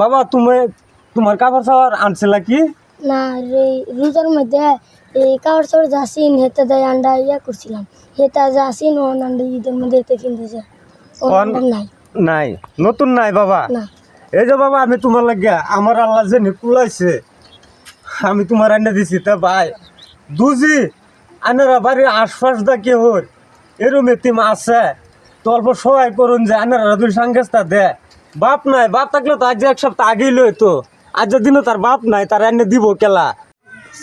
বাবা তুমি তোমার কাপড় চাপড় আনছিলা কি? না রে রোজার মধ্যে এই কাপড় চোপড় যাসিন হেতে দেয় আন্ডা ইয়া করছিলাম। হেতা যাসিন ও আন্ডা ঈদের মধ্যে হেতে কিনতেছে নাই। নাই নতুন নাই বাবা। এই যে বাবা আমি তোমার লাগিয়া আমার আল্লাহ যে নিকুলাইছে আমি তোমার এনে দিছি তা ভাই দুজি আনারা বাড়ির আশপাশ দা কে হর এরম এতিম আছে। তো অল্প সহায় করুন যে আনারা দুই সাংগেস্তা দে। বাপ নাই, বাপ থাকলে তো আজ এক সপ্তাহ আগেই লই তো আজের দিনও তার বাপ নাই, তার এনে দিব কেলা।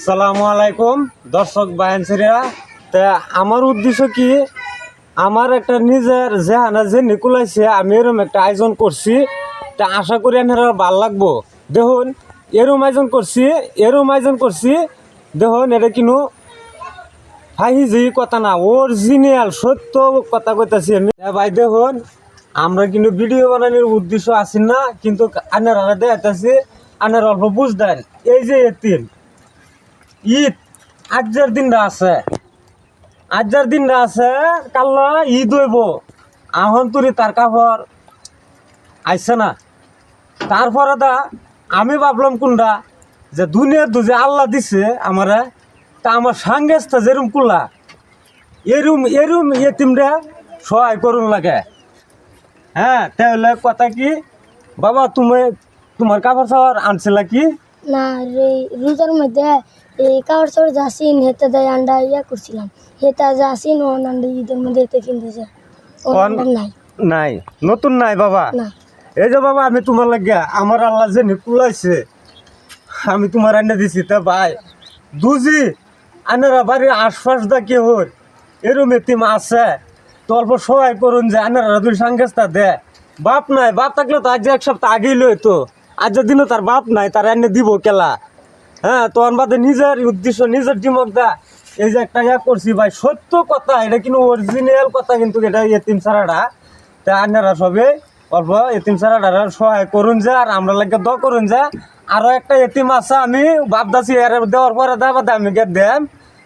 সালামু আলাইকুম, দর্শক বায়ানসিরা তা আমার উদ্দেশ্য কি, আমার একটা নিজের জেহানা যে নিকুলাইছে আমি এরম একটা আয়োজন করছি। তা আশা করি এনারা ভালো লাগবো। দেখুন, এরম আয়োজন করছি, এরম আয়োজন করছি। দেখুন, এটা কিনু ফাইজি কথা না অরিজিনাল সত্য কথা কইতাছি আমি। ভাই, দেখুন আমরা কিন্তু ভিডিও বানানোর উদ্দেশ্য আছি না, কিন্তু আনারা দেখাইতেছি আনার অল্প বুঝদেন এই যে এতিম, ঈদ আজকের দিনটা আছে। আজকের দিনটা আছে, কাল্লা ঈদ হইব। আহন তুরি তার কাপড় আইসে না। তারপরে দা, আমি ভাবলাম কোনটা, যে দুনিয়ার দুজে আল্লাহ দিছে আমারে, তা আমার সাংগেসটা যেরম কুলা এরম এরম এতিমরা সহায় করুন লাগে। হ্যাঁ তাহলে কথা কি? বাবা তুমি তোমার কাপড় চাপড় আনছিলা কি? না রে রোজার মধ্যে এই কাপড় চোপড় যাসিন হেতে দেয় আন্ডা ইয়া করছিলাম। হেতা যাসিন ও আন্ডা ঈদের মধ্যে হেতে কিনতেছে? নাই। নাই। নতুন নাই বাবা? এই যে বাবা আমি তোমার লাগিয়া আমার আল্লাহ যে নিকুলাইছে আমি তোমার এনে দিছি তা ভাই দুজি আনারা বাড়ির আশপাশ দা কে হর এরম এতিম আছে? তো অল্প সহায় করুন যে, আনারা দুই সাংগেস্তা দে। বাপ নাই, বাপ থাকলে তো আজ এক সপ্তাহ আগেই লই তো আজের দিনও তার বাপ নাই, তার এনে দিব কেলা। হ্যাঁ তোর বাদে নিজের উদ্দেশ্য, নিজের দিমক দা। এই যে একটা ইয়া করছি ভাই, সত্য কথা, এটা কিন্তু অরিজিনাল কথা কিন্তু এটা এতিম ছাড়াটা তা আপনারা সবে, অল্প এতিম ছাড়াটা সহায় করুন যে, আর আমরা লাগে দ করুন যে, আরও একটা এতিম আছে, আমি ভাবদাছি এর দেওয়ার পরে দেবা আমি গে দেম।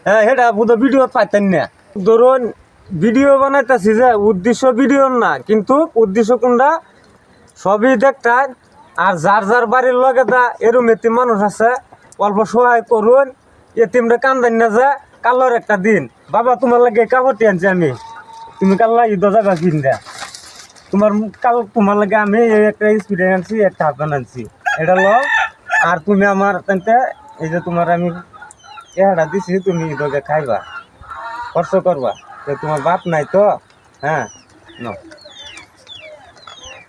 হ্যাঁ সেটা বুধ ভিডিও পাইতেন না। ধরুন ভিডিও বানাইতেছি যে, উদ্দেশ্য ভিডিও না, কিন্তু উদ্দেশ্য কোনটা? সবই দেখতেন আর যার যার বাড়ির লগে দা এরম এতিম মানুষ আছে, অল্প সহায় করুন এতিমটা কান্দান না যে কালোর একটা দিন। বাবা, তোমার লাগে কাপড়টি আনছি আমি। তুমি কাল কাল্লা ঈদ যাবা কিনতে তোমার কাল তোমার লাগে আমি একটা স্পিডে আনছি, একটা হাফ আনছি। এটা লো আর তুমি আমার তেনতে, এই যে তোমার আমি এহাটা দিছি, তুমি ঈদকে খাইবা কষ্ট করবা। তোমার বাপ নাই তো? হ্যাঁ ন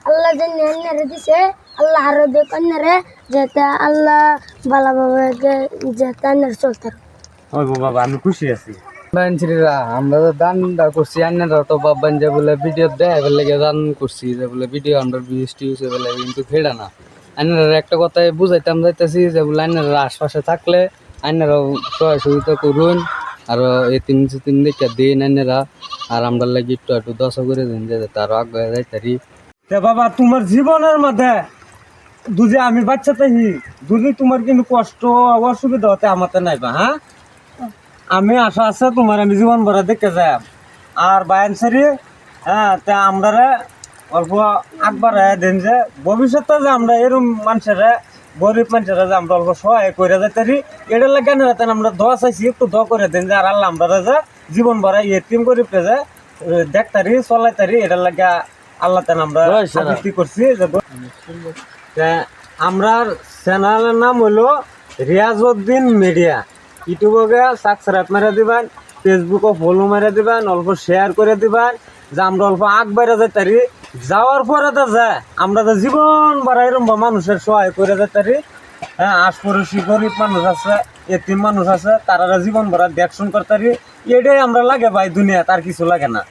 আল্লাহ যে নেনারে দিছে আল্লাহ আরও দে কন্যারে যাতে আল্লাহ ভালোভাবে যাতে আন্নার চলতে ওই বাবা আমি খুশি আছি। বানছিরা আমরা তো দানটা করছি আন্নারা তো বাবান যে বলে ভিডিও দেয় বলে গিয়ে দান করছি যে বলে ভিডিও আন্ডার ভিউজ টিউজ বলে কিন্তু ফেরা না। আন্নারা একটা কথাই বুঝাইতাম যাইতেছি যে বলে আন্নারা আশপাশে থাকলে আন্নারা সহায় সুবিধা করুন। আর এতিম সিতিম দেখে দিন আন্নারা আর আমরা লাগি একটু একটু দশ করে দিন, যে তার আগে যাইতারি তে বাবা, তোমার জীবনের মধ্যে দুজে আমি বাচ্চা তাহি দুজে তোমার কিন্তু কষ্ট অসুবিধা হতে আমাতে নাইবা হ্যাঁ? আমি আশা আছে তোমার আমি জীবন ভরা দেখে যাই আর বায়ান সারি হ্যাঁ তে আমরা অল্প আগবাড়ায় দেন যে, ভবিষ্যতে যে আমরা এরম মানুষের গরিব মানুষেরা যে আমরা অল্প সহায় করে যাইতারি এটা লাগে না তেন আমরা দোয়া চাইছি একটু দোয়া করে দেন যে আর আল্লাহ আমরা যে জীবন ভরা এতিম গরিবকে যে দেখতারি চলাইতারি এটা লাগে আল্লাহ তেন আমরা। আবৃত্তি করছি যে আমরার চ্যানেলের নাম হলো রিয়াজউদ্দিন মিডিয়া ইউটিউবে সাবস্ক্রাইব মেরে দিবেন ফেসবুকে ফলো মেরে দিবেন অল্প শেয়ার করে দিবেন যে আমরা অল্প আগ বাইরে যাইতারি যাওয়ার পরে তো যায় আমরা তো জীবন বাড়াই এরম মানুষের সহায় করে যেতারি হ্যাঁ আশপড়শি গরিব মানুষ আছে, এতিম মানুষ আছে তারা জীবন ভরা দেখশন করতারি এটাই আমরা লাগে ভাই দুনিয়া তার কিছু লাগে না।